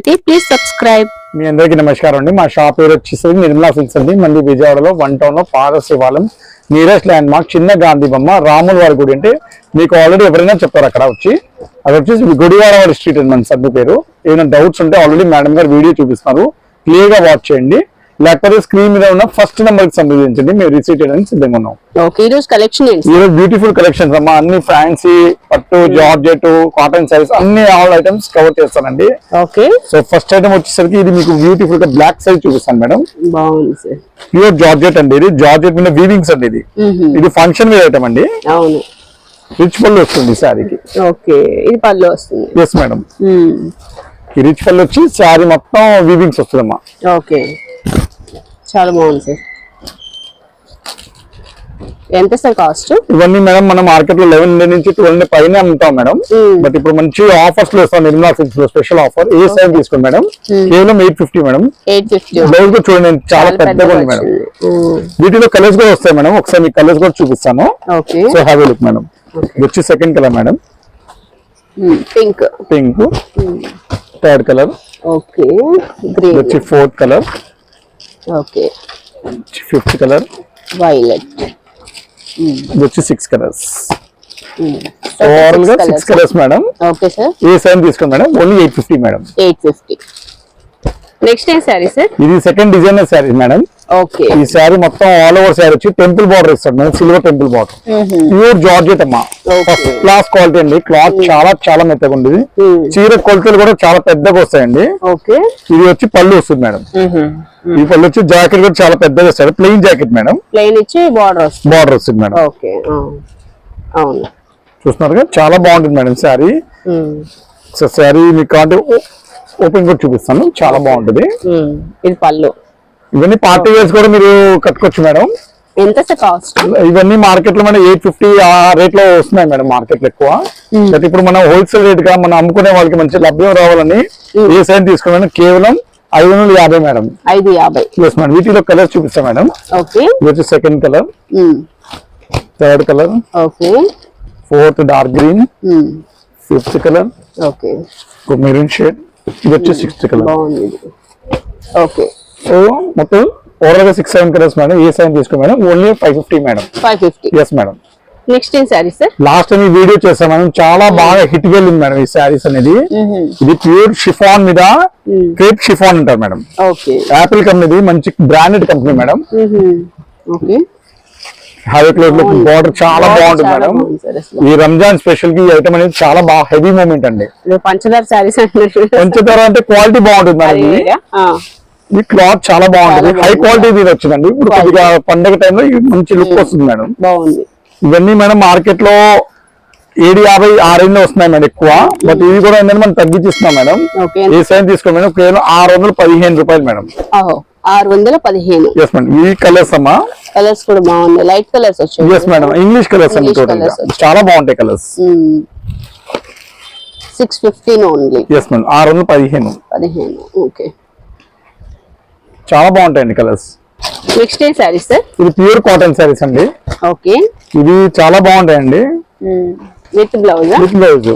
చూస్తున్నట్లయితే please subscribe మీ అందరికీ నమస్కారం అండి. మా షాప్ పేరు వచ్చేసి నిర్మలా సిల్క్స్ అండి. మంది విజయవాడలో వన్ టౌన్లో పాద శివాలయం నీరెస్ట్ ల్యాండ్ మార్క్ చిన్న గాంధీ బొమ్మ రాముల వారి గుడి అంటే మీకు ఆల్రెడీ ఎవరైనా చెప్తారు అక్కడ వచ్చి. అది వచ్చేసి గుడివాడ స్ట్రీట్ అండి మన సర్ది పేరు. ఏమైనా డౌట్స్ ఉంటే ఆల్రెడీ మేడం గారు వీడియో చూపిస్తున్నారు. క్లియర్గా వాచ్ చేయండి. లేకపోతే స్క్రీన్ మీద ఉన్న ఫస్ట్ నెంబర్కి సంబంధించండి మేము రిసీవ్ చేయడానికి సిద్ధంగా ఉన్నాం. ఓకే ఈ రోజు కలెక్షన్ ఈ రోజు బ్యూటిఫుల్ కలెక్షన్స్ అమ్మా. అన్ని ఫ్యాన్సీ పట్టు జార్జెట్ కాటన్ సారీస్ అన్ని ఆల్ ఐటమ్స్ కవర్ చేస్తానండి. ఓకే సో ఫస్ట్ ఐటమ్ వచ్చేసరికి ఇది మీకు బ్యూటిఫుల్గా బ్లాక్ సైజ్ చూపిస్తాను మేడం. బాగుంది సార్. ప్యూర్ జార్జెట్ అండి ఇది. జార్జెట్ మీద వీవింగ్స్ అండి ఇది. ఇది ఫంక్షన్ వేర్ ఐటమ్ అండి. అవును. రిచ్ పళ్ళు వస్తుంది శారీకి. ఓకే ఇది పళ్ళు వస్తుంది. ఎస్ మేడం ఈ రిచ్ పళ్ళు వచ్చి శారీ మొత్తం వీవింగ్స్ వస్తుందమ్మా. ఓకే చాలా బాగుంది సార్. ఎంత సార్ కాస్ట్? ఇవన్నీ మేడం మనం మార్కెట్లో లెవెన్ నుంచి ట్వెల్వ్ పైన అమ్ముతాం మేడం. బట్ ఇప్పుడు మంచి ఆఫర్స్లో ఇస్తాం నిర్మలా సిల్క్స్లో స్పెషల్ ఆఫర్. ఏ సైజ్ తీసుకోండి మేడం? కేవలం ఎయిట్ ఫిఫ్టీ మేడం. బ్లౌజ్ కూడా చూడండి చాలా పెద్దగా ఉంది మేడం. వీటిలో కలర్స్ కూడా వస్తాయి మేడం. ఒకసారి మీకు కలర్స్ కూడా చూపిస్తాను. Okay. So have look madam. వచ్చి second colour madam. Pink. Pink third colour okay. వచ్చి fourth colour okay. Fifth colour? Violet ఇది వచ్చి సిక్స్ కలర్స్ ఓవరాల్గా six colours madam okay sir ఏ సైజ్ తీసుకోండి madam only eight fifty madam eight fifty next ఏం sari sir ఇది second designer sari madam ఈ శారీ మొత్తం all over sari వచ్చి టెంపుల్ బార్డర్ ఇస్తాడు. Silver temple border pure georgette అమ్మా. ఫస్ట్ క్లాస్ క్వాలిటీ అండి. క్లాత్ చాలా చాలా మెత్తగా ఉంది చీర కొలతలు కూడా చాలా పెద్దగా వస్తాయండి. ఓకే. ఇది వచ్చి పళ్ళు వస్తుంది మేడం. ఈ పళ్ళు వచ్చి జాకెట్ కూడా చాలా పెద్దగా వస్తాడు ప్లెయిన్ జాకెట్ మేడం. ప్లెయిన్ ఇచ్చి బార్డర్ వస్తుంది. బార్డర్ వస్తుంది మేడం. ఓకే. అవును. చూస్తున్నారుగా చాలా బాగుంటుంది మేడం శారీ. శారీ మీకు అంటే ఓపెన్ కూడా చూపిస్తాను. చాలా బాగుంటుంది. ఇది పళ్ళు. ఇవన్నీ పార్టీ వేర్స్ కూడా మీరు కట్టుకోవచ్చు మేడం. ఎంత కాస్ట్ ఇవన్నీ మార్కెట్లో మనం ఎయిట్ ఫిఫ్టీ ఆ రేట్లో వస్తున్నాయి మేడం మార్కెట్లో ఎక్కువ బట్ ఇప్పుడు మనం హోల్సేల్ రేట్గా మనం అమ్ముకునే వాళ్ళకి మంచి లభ్యం రావాలని ఏ సైజ్ తీసుకున్నాను కేవలం ఐదు వందల యాభై మేడం. ఐదు యాభై. Yes madam. వీటిలో కలర్స్ చూపిస్తాం మేడం. ఓకే ఇది second colour. Third colour okay fourth dark green. Fifth colour okay maroon shade ఇది వచ్చి సిక్స్త్ కలర్ ఓకే సో మొత్తం ఓవరాల్గా సిక్స్ సెవెన్ కలర్స్ మేడం ఏ సైజ్ తీసుకో madam only five fifty madam five fifty yes madam next ఏం sari sir last time ఈ video చేస్తాం madam చాలా బాగా హిట్ వెళ్ళింది మేడం ఈ శారీస్ అనేది. ఇది ప్యూర్ షిఫాన్ మీద క్రేప్ షిఫాన్ అంటారు మేడం ఓకే యాపిల్ కంపెనీ మంచి branded company madam okay highway క్లోజ్లో border చాలా బాగుంటుంది మేడం. ఈ రంజాన్ స్పెషల్కి ఈ ఐటమ్ అనేది చాలా బాగా హెవీ మూమెంట్ అండి. పంచదార అంటున్నారు పంచదార అంటే క్వాలిటీ బాగుంటుంది మేడం. ఈ క్లాత్ చాలా బాగుంటుంది. హై. క్వాలిటీ ఇది వచ్చిందండి. ఇప్పుడు కొద్దిగా పండగ టైంలో మంచి లుక్ వస్తుంది మేడం. బాగుంది. ఇవన్నీ మేడం మార్కెట్లో ఏడు యాభై ఆ రేంజ్లో వస్తున్నాయి మేడం ఎక్కువ. బట్ ఇవి కూడా ఏంటంటే మనం తగ్గించిస్తున్నాం మేడం. ఓకే ఏ సైజ్ తీసుకోండి మేడం? కేవలం ఆరు వందల పదిహేను రూపాయలు మేడం. ఆరు వందల పదిహేను. Yes madam. ఈ కలర్స్ అమ్మా. కలర్స్ కూడా బాగున్నాయి. లైట్ కలర్స్ వచ్చాయి. Yes madam. ఇంగ్లీష్ కలర్స్ అండి టోటల్. చాలా బాగుంటాయి colours six fifteen only yes madam ఆరు వందల పదిహేను. పదిహేను. ఓకే చాలా బాగుంటాయండి కలర్స్. నెక్స్ట్ ఏ శారీ సార్ ఇది ప్యూర్ కాటన్ శారీస్ అండి. ఓకే ఇది చాలా బాగుంటాయండి. విత్ బ్లౌజ్ విత్ బ్లౌజ్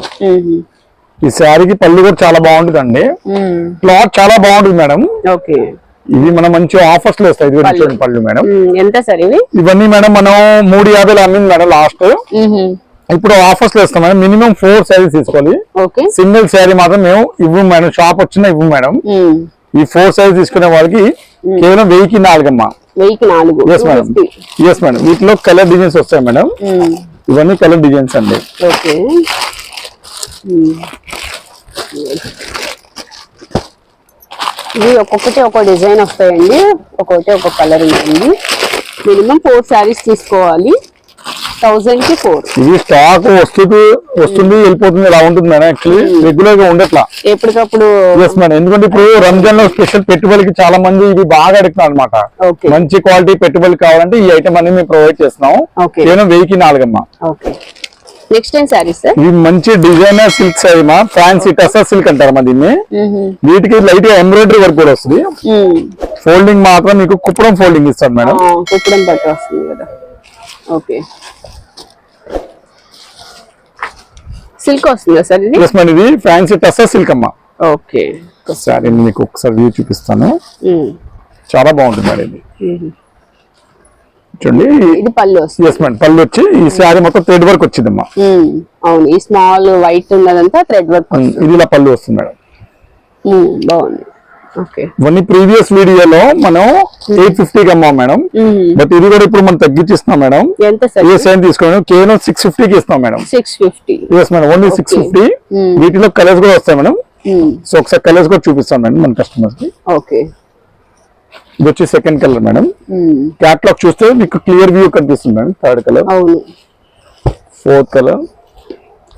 ఈ శారీకి పళ్ళు కూడా చాలా బాగుంటుందండి. క్లాత్ చాలా బాగుంటుంది మేడం. ఓకే ఇవి మనం మంచి ఆఫర్స్లో వస్తాయి ఇది చూడండి పళ్ళు మేడం. ఎంత సార్ ఇవి? ఇవన్నీ మేడం మనం మూడు యాభైలు అమ్మింది మేడం లాస్ట్ ఇప్పుడు ఆఫర్స్లో ఇస్తాం మేడం. మినిమం ఫోర్ శారీస్ తీసుకోవాలి. ఓకే సింగిల్ శారీ మాత్రం మేము ఇవ్వం మేడం. షాప్ వచ్చినా ఇవ్వం మేడం. ఈ ఫోర్ సైజ్ తీసుకునే వాళ్ళకి కేవలం వెయ్యికి నాలుగమ్మా. వెయ్యికి నాలుగు. ఎస్ మేడం ఎస్ మేడం వీటిలో కలర్ డిజైన్స్ వస్తాయి మేడం ఇవన్నీ కలర్ డిజైన్స్ అండి. ఓకే. ఇవి ఒక్కొక్కటి ఒక డిజైన్ వస్తాయండి. ఒక్కొక్కటి ఒక కలర్ ఉంటుంది. మినిమం ఫోర్ శారీస్ తీసుకోవాలి. థౌసండ్కి ఫోర్. ఇది స్టాక్ వస్తుంది వస్తుంది వెళ్ళిపోతుంది ఇలా ఉంటుంది మేడం యాక్చువల్లీ రెగ్యులర్గా ఉండట్లా. ఎప్పటికప్పుడు ఎస్ మేడం. ఎందుకంటే ఇప్పుడు రంజాన్లో స్పెషల్ పెట్టుబడికి చాలా మంది ఇది బాగా అడుగుతున్నారు అనమాట ఓకే మంచి క్వాలిటీ పెట్టుబడి కావాలంటే ఈ ఐటమ్ అనేది మేము ప్రొవైడ్ చేస్తున్నాం. ఓకే కేవలం వెయ్యికి నాలుగమ్మ. నెక్స్ట్ ఇది మంచి డిజైనర్ సిల్క్ సారీ మా. ఫ్యాన్సీ టసా సిల్క్ అంటారు మా దీన్ని వీటికి లైట్గా ఎంబ్రాయిడరీ వర్క్ కూడా వస్తుంది. ఫోల్డింగ్ మాత్రం మీకు కుప్పడం ఫోల్డింగ్ ఇస్తాడు మేడం. కుప్పడం పట్టు వస్తుంది కదా. ఓకే. సిల్క్ వస్తుందా సార్ ఇది? ఎస్ మేడం ఇది ఫ్యాన్సీ టసా సిల్క్ అమ్మ. ఓకే. సారీ మీకు ఒకసారి వ్యూ చూపిస్తాను. చాలా బాగుంటుంది మేడం ఇది. చూడండి. ఇది పళ్ళు వస్తుంది. ఎస్ మేడం పళ్ళు వచ్చి ఈ శారీ మొత్తం థ్రెడ్ వర్క్ వచ్చిందమ్మా. అవును ఈ స్మాల్ వైట్ ఉన్నదంతా థ్రెడ్ వర్క్ ఇది ఇలా పళ్ళు వస్తుంది మేడం. బాగుంది. ఇవన్నీ ప్రీవియస్ వీడియోలో మనం ఎయిట్ ఫిఫ్టీకి అమ్మాం మేడం. బట్ ఇది కూడా ఇప్పుడు మనం తగ్గించిస్తున్నాం మేడం. సైన్ తీసుకోండి. కేవలం సిక్స్ ఫిఫ్టీకి ఇస్తాం madam. Six fifty madam only six fifty వీటిలో కలర్స్ కూడా వస్తాయి మేడం. సో ఒకసారి కలర్స్ కూడా చూపిస్తాం మేడం మన కస్టమర్స్కి. ఓకే. ఇది వచ్చి సెకండ్ కలర్ మేడం. క్యాట్లాగ్ చూస్తే మీకు క్లియర్ వ్యూ కనిపిస్తుంది madam third colour fourth colour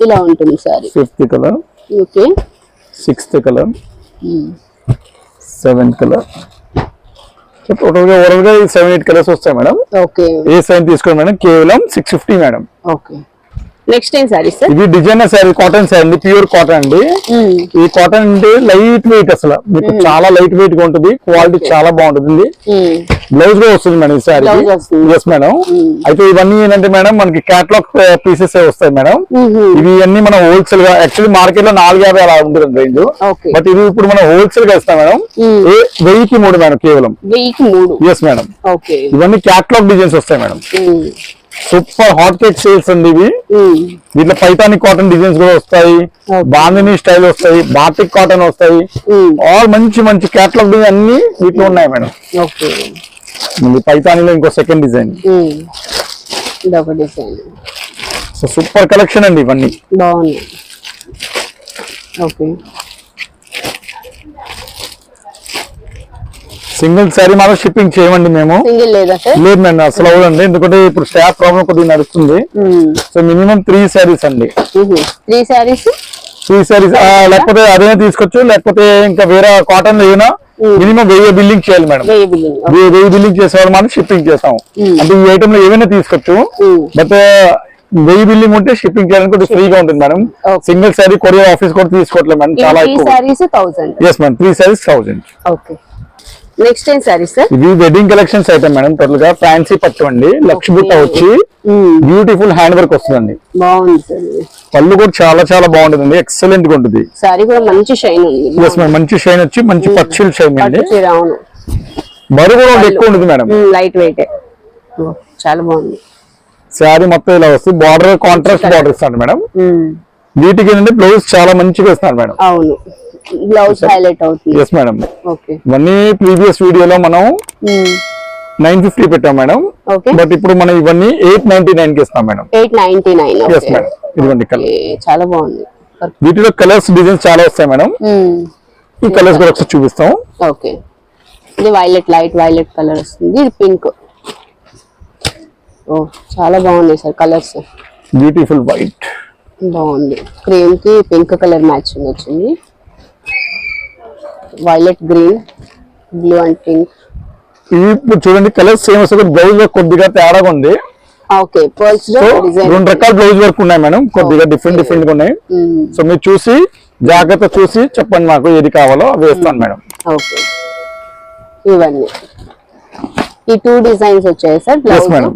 ఇలా ఉంటుంది sari. Fifth colour okay. Sixth colour seventh colour. టోటల్గా ఓవరాల్గా సెవెన్ ఎయిట్ కలర్స్ వస్తాయి మేడం. ఏ సైన్ తీసుకోండి మేడం కేవలం six fifty madam. Okay. Next time sari sir ఇది డిజైనర్ శారీ కాటన్ శారీ అండి ప్యూర్ కాటన్ అండి. ఈ కాటన్ అంటే లైట్ వెయిట్ అసలు. మీకు చాలా లైట్ వెయిట్గా ఉంటుంది క్వాలిటీ చాలా బాగుంటుంది బ్లౌజ్ కూడా వస్తుంది మేడం ఈ వస్తుంది. ఎస్ మేడం అయితే ఇవన్నీ ఏంటంటే మేడం మనకి క్యాట్లాగ్ పీసెస్ వస్తాయి మేడం. ఇవి అన్ని మనం హోల్సేల్గా యాక్చువల్లీ మార్కెట్లో నాలుగు యాభై అలా ఉంటుంది రేంజ్ బట్ ఇది ఇప్పుడు మనం హోల్సేల్గా ఇస్తాం మేడం. ఏ వెయ్యికి మూడు మేడం కేవలం. వెయ్యికి మూడు. ఎస్ మేడం ఇవన్నీ క్యాట్లాగ్ డిజైన్స్ వస్తాయి madam. Super hot cake sales అండి ఇవి. వీటిలో పైతానిక్ కాటన్ డిజైన్స్ కూడా వస్తాయి. బాందిని స్టైల్ వస్తాయి బాటిక్ కాటన్ వస్తాయి. ఆల్ మంచి మంచి క్యాటలాగ్ డిజైన్ అన్ని వీటిలో ఉన్నాయి మేడం. పైతానిలో ఇంకో second design so super collection అండి ఇవన్నీ. బాగుంది ఓకే. సింగిల్ శారీ మాత్రం షిప్పింగ్ చేయమండి మేము. సింగిల్ లేదా మేడం అసలు అవ్వదండి. ఎందుకంటే ఇప్పుడు స్టాఫ్ ప్రాబ్లం కొద్దిగా నడుస్తుంది. సో మినిమం త్రీ శారీస్ అండి. త్రీ శారీస్ త్రీ శారీస్ లేకపోతే అదే తీసుకోవచ్చు లేకపోతే ఇంకా వేరే కాటన్ ఏదైనా మినిమం వెయ్యి బిల్లింగ్ చేయాలి మేడం. వెయ్యి బిల్లింగ్ చేసేవాళ్ళు మనం షిప్పింగ్ చేస్తాం అంటే ఈ ఐటమ్లో ఏమైనా తీసుకోవచ్చు బట్ వెయ్యి బిల్లింగ్ ఉంటే షిప్పింగ్ చేయడానికి కొద్దిగా ఫ్రీగా ఉంటుంది madam. Single sari courier office కూడా తీసుకోవట్లేదు మేడం. చాలా ఎక్కువ. Saris yes madam three saris thousand okay. Next time sari sir ఇది వెడ్డింగ్ కలెక్షన్స్ ఐటమ్ మేడం టోటల్గా ఫ్యాన్సీ పట్టు అండి. లక్ష బుట్ట వచ్చి బ్యూటిఫుల్ హ్యాండ్ వర్క్ వస్తుందండి. బాగుంది సార్ ఇది. పళ్ళు కూడా చాలా చాలా బాగుంటుంది ఎక్సలెంట్గా ఉంటుంది. శారీ కూడా మంచి షైన్ ఉంది. మంచి షైన్ వచ్చి మంచి పచ్చిల్ షైన్ అండి. అవును. బరువు కూడా ఎక్కువ ఉంటుంది మేడం లైట్ వెయిట్ చాలా బాగుంది. శారీ మొత్తం ఇలా వస్తుంది. బార్డర్ కాంట్రాస్ట్ బార్డర్ ఇస్తాడు మేడం వీటికి ఏంటంటే బ్లౌజ్ చాలా మంచిగా ఇస్తున్నారు మేడం అవును. బ్లౌజ్ హైలైట్ అవుతుంది. ఎస్ మేడం ఓకే ఇవన్నీ ప్రీవియస్ వీడియోలో మనం నైన్ ఫిఫ్టీ పెట్టాం మేడం బట్ ఇప్పుడు మనం ఇవన్నీ ఎయిట్ నైన్టీ నైన్కి ఇస్తాం madam eight ninety nine yes madam ఇదిగోండి కలర్ చాలా బాగుంది. వీటిలో కలర్స్ డిజైన్స్ చాలా వస్తాయి మేడం ఉమ్, ఈ కలర్స్ కూడా ఒకసారి చూపిస్తాం. ఓకే ఇది వైలెట్ లైట్ వైలెట్ కలర్ వస్తుంది. ఇది పింక్ ఓ చాలా బాగున్నాయి సార్ కలర్స్ బ్యూటిఫుల్ వైట్ బాగుంది. క్రీమ్కి పింక్ కలర్ మ్యాచింగ్ వచ్చింది. Violet green blue and pink ఇవి ఇప్పుడు చూడండి కలర్స్ సేమ్ వస్తుంది. బ్లౌజ్లో కొద్దిగా తేడాగా ఉంది. ఓకే డిజైన్ రెండు రకాల బ్లౌజ్ వర్క్ ఉన్నాయి మేడం. కొద్దిగా డిఫరెంట్ డిఫరెంట్ ఉన్నాయి. సో మీరు చూసి జాగ్రత్త చూసి చెప్పండి మాకు ఏది కావాలో వేస్తాను మేడం. ఓకే ఇవన్నీ ఈ టూ డిజైన్స్ వచ్చాయి సార్ బ్లౌజ్ madam.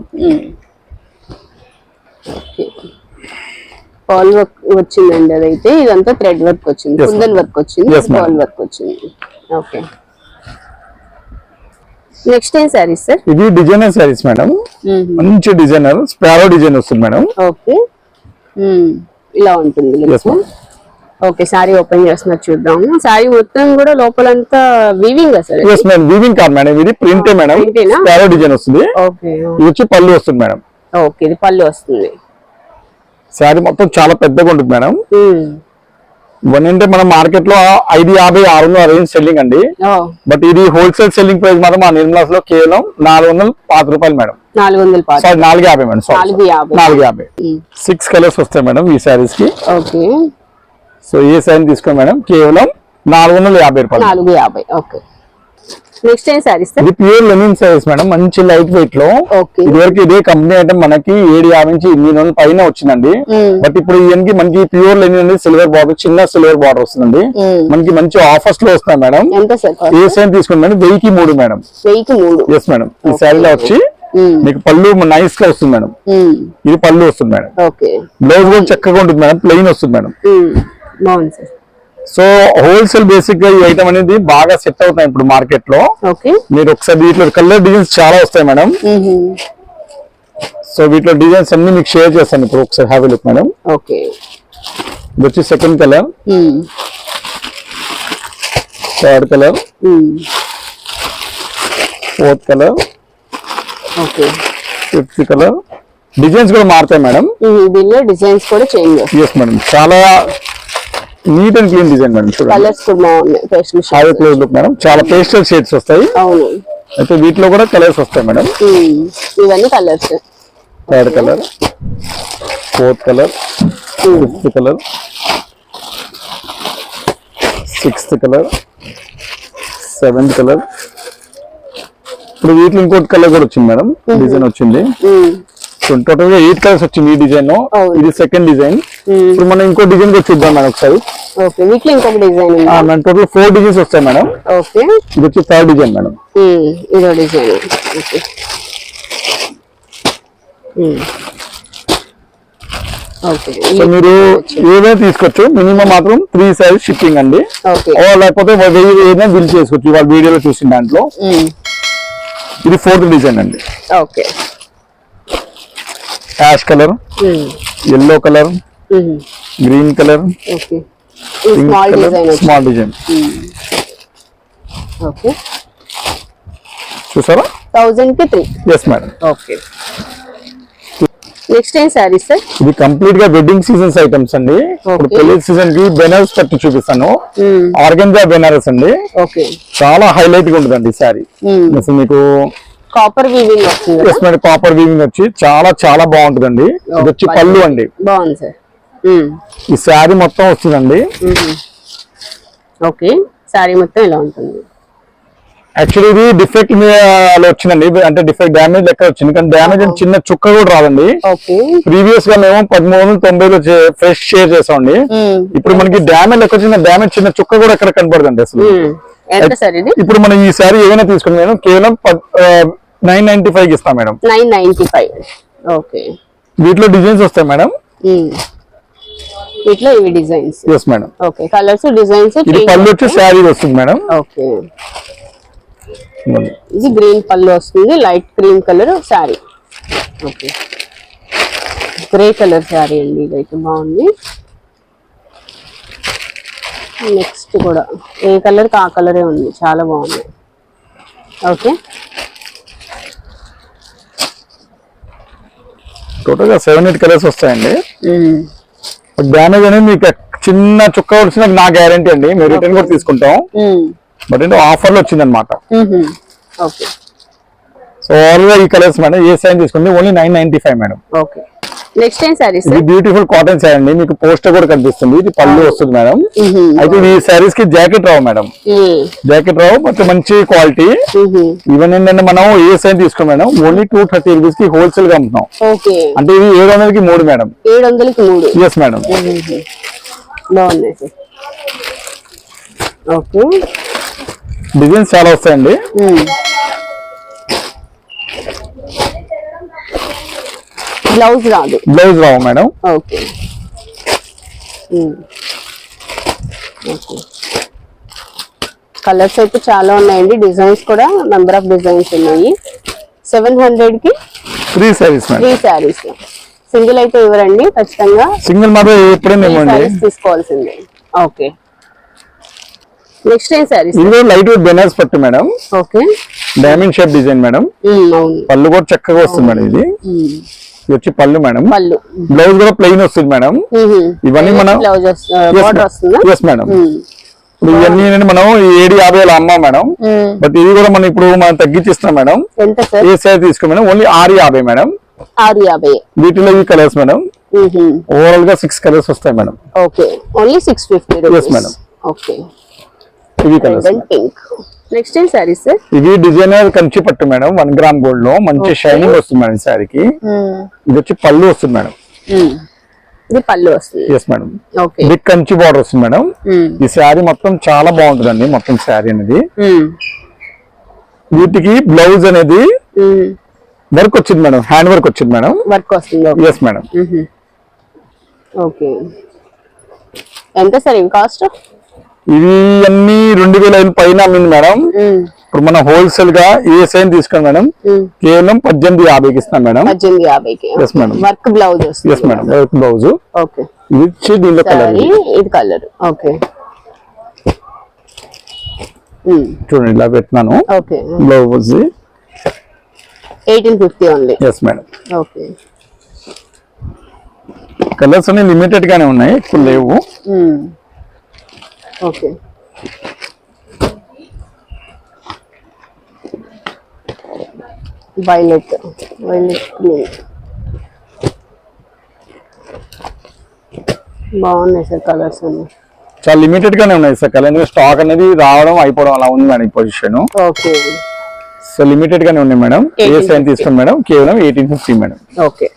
పాల్ వర్క్ వచ్చిందండి అదైతే. ఇదంతా థ్రెడ్ వర్క్ వచ్చింది. కుందన్. వర్క్ వచ్చింది. పాల్ వర్క్ వచ్చింది. ఓకే. నెక్స్ట్ ఏం సారీస్ సార్? ఇది డిజైనర్ శారీస్ మేడం. మంచి డిజైనర్. స్పారో డిజైన్ వస్తుంది మేడం. ఓకే. ఇలా ఉంటుంది. ఓకే సారీ ఓపెన్ చేస్తున్నారు చూద్దాము. సారీ మొత్తం కూడా లోపలంతా weaving sir? Yes madam weaving కాదు మేడం. ఇది ప్రింటే మేడం? స్పారో డిజైన్ వస్తుంది. ఓకే. ఇది వచ్చి పళ్ళు వస్తుంది మేడం. ఓకే ఇది పళ్ళు వస్తుంది. శారీ మొత్తం చాలా పెద్దగా ఉంటుంది మేడం. ఇవన్నీ అంటే మన మార్కెట్లో ఐదు యాభై ఆరు వందల రేంజ్ సెల్లింగ్ అండి. బట్ ఇది హోల్సేల్ సెల్లింగ్ ప్రైస్ మాత్రం మా నిర్మలాస్లో కేవలం నాలుగు వందల పాతి రూపాయలు మేడం. నాలుగు వందల పాతి. సారీ నాలుగు యాభై మేడం. నాలుగు యాభై. సిక్స్ కలర్స్ వస్తాయి మేడం ఈ శారీస్కి. ఓకే. సో ఏ శారీ తీసుకోండి మేడం? కేవలం నాలుగు వందల యాభై రూపాయలు. నాలుగు యాభై ఓకే. నెక్స్ట్ ఏం సారీస్ సార్ ఇది ప్యూర్ లెనిన్ శారీస్ మేడం మంచి లైట్ వెయిట్లో. ఇదివరకు ఇదే కంపెనీ అంటే మనకి ఏడు యాభై నుంచి ఎనిమిది పైన వచ్చిందండి. బట్ ఇప్పుడు ఈయనకి మనకి ప్యూర్ లెనిన్ అనేది సిల్వర్ బార్డర్ చిన్న సిల్వర్ బార్డర్ వస్తుందండి. మ్మ్. మనకి మంచి ఆఫర్స్లో వస్తాయి మేడం ఏ సైన్ తీసుకోండి మేడం వెయ్యికి మూడు మేడం వెయ్యికి మూడు. ఎస్ మేడం ఈ శారీలో వచ్చి మ్మ్. మీకు పళ్ళు నైస్గా వస్తుంది మేడం. ఇది పళ్ళు వస్తుంది మేడం ఓకే బ్లౌజ్ కూడా చక్కగా ఉంటుంది మేడం ప్లెయిన్ వస్తుంది మేడం. బాగుంది సార్. సో హోల్సేల్ బేసిక్గా ఈ ఐటమ్ అనేది బాగా సెట్ అవుతాయి ఇప్పుడు మార్కెట్లో ఓకే. మీరు ఒకసారి వీటిలో కలర్ డిజైన్స్ చాలా వస్తాయి మేడం. సో వీటిలో డిజైన్స్ అన్ని మీకు షేర్ చేస్తాను ఇప్పుడు ఒకసారి హ్యావ్ లుక్ మేడం. ఓకే. ఇది వచ్చి second colour. Third colour. Fourth colour. Okay. Fifth colour. Designs కూడా మారుతాయి మేడం. దీనిలో డిజైన్స్ కూడా చేంజ్ ఎస్ మేడం చాలా neat and clean design madam చూడండి హావీ క్లోజ్ లుక్ మేడం చాలా పేస్టల్ షేడ్స్ వస్తాయి. అయితే వీటిలో కూడా కలర్స్ వస్తాయి మేడం. ఇవన్నీ colours third colour fourth colour fifth colour sixth colour seventh colour ఇప్పుడు వీటిలో ఇంకోటి కలర్ కూడా వచ్చింది మేడం డిజైన్ వచ్చింది. టోటల్గా ఎయిట్ కలర్స్ వచ్చింది ఈ డిజైన్. ఇది సెకండ్ డిజైన్ ఇప్పుడు మనం ఇంకో డిజైన్ కూడా చూద్దాం మేడం ఒకసారి. ఓకే వీటిలో ఇంకొక డిజైన్ ఉంది. మన టోటల్ ఫోర్ డిజైన్స్ వస్తాయి మేడం. ఓకే. ఇది వచ్చి థర్డ్ డిజైన్ మేడం. ఇదో డిజైన్. ఓకే. సో మీరు ఏదైనా తీసుకోవచ్చు. మినిమం మాత్రం త్రీ సైజ్ షిప్పింగ్ అండి. లేకపోతే వెయ్యి ఏదైనా బిల్ చేసుకోవచ్చు. ఇవాళ వీడియోలో చూసిన దాంట్లో. ఇది ఫోర్త్ డిజైన్ అండి. Okay. Ash colour. Yellow colour. Green colour small colour design చూసారా? థౌజండ్కి three yes madam okay next ఏం సారీస్ సార్ ఇది కంప్లీట్గా వెడ్డింగ్ సీజన్స్ ఐటమ్స్ అండి. ఇప్పుడు. పెళ్ళి సీజన్కి బెనారస్ పట్టి చూపిస్తాను. ఆర్గంజా బెనారస్ అండి. ఓకే చాలా హైలైట్గా ఉంటుందండి శారీ అసలు మీకు కాపర్ వీవింగ్ కాపర్ వీవింగ్ వచ్చి చాలా చాలా బాగుంటుందండి. ఇది వచ్చి పళ్ళు అండి. బాగుంది సార్ ఈ శారీ మొత్తం వస్తుందండి ఓకే. సారీ మొత్తం ఇలా ఉంటుంది? యాక్చువల్లీ ఇది డిఫెక్ట్ వచ్చిందండి. అంటే డిఫెక్ట్ డ్యామేజ్ లెక్క వచ్చింది. కానీ డ్యామేజ్ అని చిన్న చుక్క కూడా రాదండి. ప్రీవియస్గా మేము పదమూడు వందల తొంభైలో ఫ్రెష్ షేర్ చేసామండి ఇప్పుడు మనకి డ్యామేజ్ లెక్క వచ్చిన డ్యామేజ్ చిన్న చుక్క కూడా ఎక్కడ కనపడదండి అసలు. ఇప్పుడు మనం ఈ సారీ ఏమైనా తీసుకుని మేడం కేవలం నైన్ నైన్టీ ఫైవ్ ఇస్తాం madam. Nine ninety five okay. వీటిలో డిజైన్స్ వస్తాయి మేడం. వీటిలో ఇవి designs. Yes madam okay colours designs ఇది పళ్ళు వచ్చి శారీ వస్తుంది మేడం ఓకే ఇది గ్రీన్ పళ్ళు వస్తుంది light cream colour sari. Okay grey colour sari అండి ఇదైతే బాగుంది. నెక్స్ట్ కూడా. ఏ కలర్ ఆ కలరే ఉంది? చాలా బాగుంది. ఓకే టోటల్గా సెవెన్ ఎయిట్ కలర్స్ వస్తాయండి. డ్యామేజ్ అనేది మీకు చిన్న చుక్క వచ్చిన నా గ్యారంటీ అండి. మేము రిటర్న్ కూడా తీసుకుంటాం. బట్ ఏంటో ఆఫర్లో వచ్చింది అనమాట ఓకే సో ఆల్ ఈ కలర్స్ మేడం ఏ సైన్ తీసుకుంది only nine ninety five madam okay next ఏం శారీస్ ఇది బ్యూటిఫుల్ కాటన్ శారీ అండి. మీకు పోస్టర్ కూడా కనిపిస్తుంది. ఇది పళ్ళు వస్తుంది మేడం అయితే ఈ శారీస్కి జాకెట్ రావు మేడం జాకెట్ రావు బట్ మంచి క్వాలిటీ ఈవెన్ ఏంటంటే మనం ఏ సైన్ తీసుకోం మేడం ఓన్లీ టూ థర్టీ రూపీస్కి హోల్సేల్గా అమ్ముతాం ఓకే. అంటే ఇది ఏడు వందలకి మూడు మేడం ఏడు వందలకి మూడు. Yes madam sir okay. Designs చాలా వస్తాయండి. బ్లౌజ్ రాదు. బ్లౌజ్ రావు మేడం. ఓకే. ఓకే. కలర్స్ అయితే చాలా ఉన్నాయండి. డిజైన్స్ కూడా నెంబర్ ఆఫ్ డిజైన్స్ ఉన్నాయి. సెవెన్ హండ్రెడ్కి three madam. Three saris single అయితే ఇవ్వరండి ఖచ్చితంగా. సింగిల్ మాత్రం ఎప్పుడైనా తీసుకోవాల్సిందే. ఓకే. నెక్స్ట్ ఏం ఇది కూడా లైట్ వెయిట్ బెనర్స్ పట్టు madam. Okay. Diamond shape design madam. పళ్ళు కూడా చక్కగా వస్తుంది మేడం ఇది. ఇది వచ్చి పళ్ళు మేడం. పళ్ళు. బ్లౌజ్ కూడా ప్లెయిన్ వస్తుంది మేడం. ఇవన్నీ మనం ఎస్ మేడం ఇప్పుడు ఇవన్నీ మనం ఏడు యాభై వేలు అమ్మాం మేడం. బట్ ఇది కూడా మనం ఇప్పుడు మనం తగ్గించిస్తున్నాం మేడం. ఏ సైజ్ తీసుకో మేడం? ఓన్లీ ఆరు యాభై మేడం. ఆరు యాభై. వీటిలో ఈ కలర్స్ మేడం. ఓవరాల్గా సిక్స్ కలర్స్ వస్తాయి madam. Okay only six fifty madam. Okay ఇవి కలర్స్ పింక్ నెక్స్ట్ ఏం సారీస్ ఇది డిజైనర్ కంచి పట్టు మేడం. వన్ గ్రామ్ గోల్డ్లో. మంచి షైనింగ్ వస్తుంది మేడం శారీకి ఇది వచ్చి పళ్ళు వస్తుంది మేడం. ఇది పళ్ళు వస్తుంది. ఎస్ మేడం కంచి బార్డర్ వస్తుంది మేడం. ఈ శారీ మొత్తం చాలా బాగుంటుందండి మొత్తం శారీ అనేది. వీటికి బ్లౌజ్ అనేది వర్క్ వచ్చింది మేడం. హ్యాండ్ వర్క్ వచ్చింది మేడం. వర్క్ వస్తుంది ఎస్ మేడం ఓకే ఎంత సార్ కాస్ట్ ఇవి అన్ని రెండు వేల ఐదు పైన అమ్మింది మేడం. ఇప్పుడు మనం హోల్సేల్గా ఏ సైన్ తీసుకోండి మేడం. కేవలం పద్దెనిమిది యాభైకి ఇస్తాం మేడం. పద్దెనిమిది యాభైకి. Yes, madam. Work blouse yes madam work blouse okay. ఇది వచ్చి దీనిలో కలర్ ఇది. Colour okay. చూడండి ఇలా పెట్టినాను. Blouse eighteen fifty only. Yes madam okay. Colours అన్ని లిమిటెడ్ గానే ఉన్నాయి. ఎక్కువ లేవు. ఓకే. వైలెట్ వైలెట్ గ్రీన్ బాగున్నాయి సార్ కలర్స్ అన్ని. చాలా లిమిటెడ్ గానే ఉన్నాయి సార్ కలర్ స్టాక్ అనేది రావడం అయిపోవడం అలా ఉంది madam position okay. So limited గానే ఉన్నాయి మేడం. ఏ 1850. సైన్ తీసుకోండి మేడం? కేవలం ఎయిటీన్ ఫిఫ్టీ మేడం. ఓకే.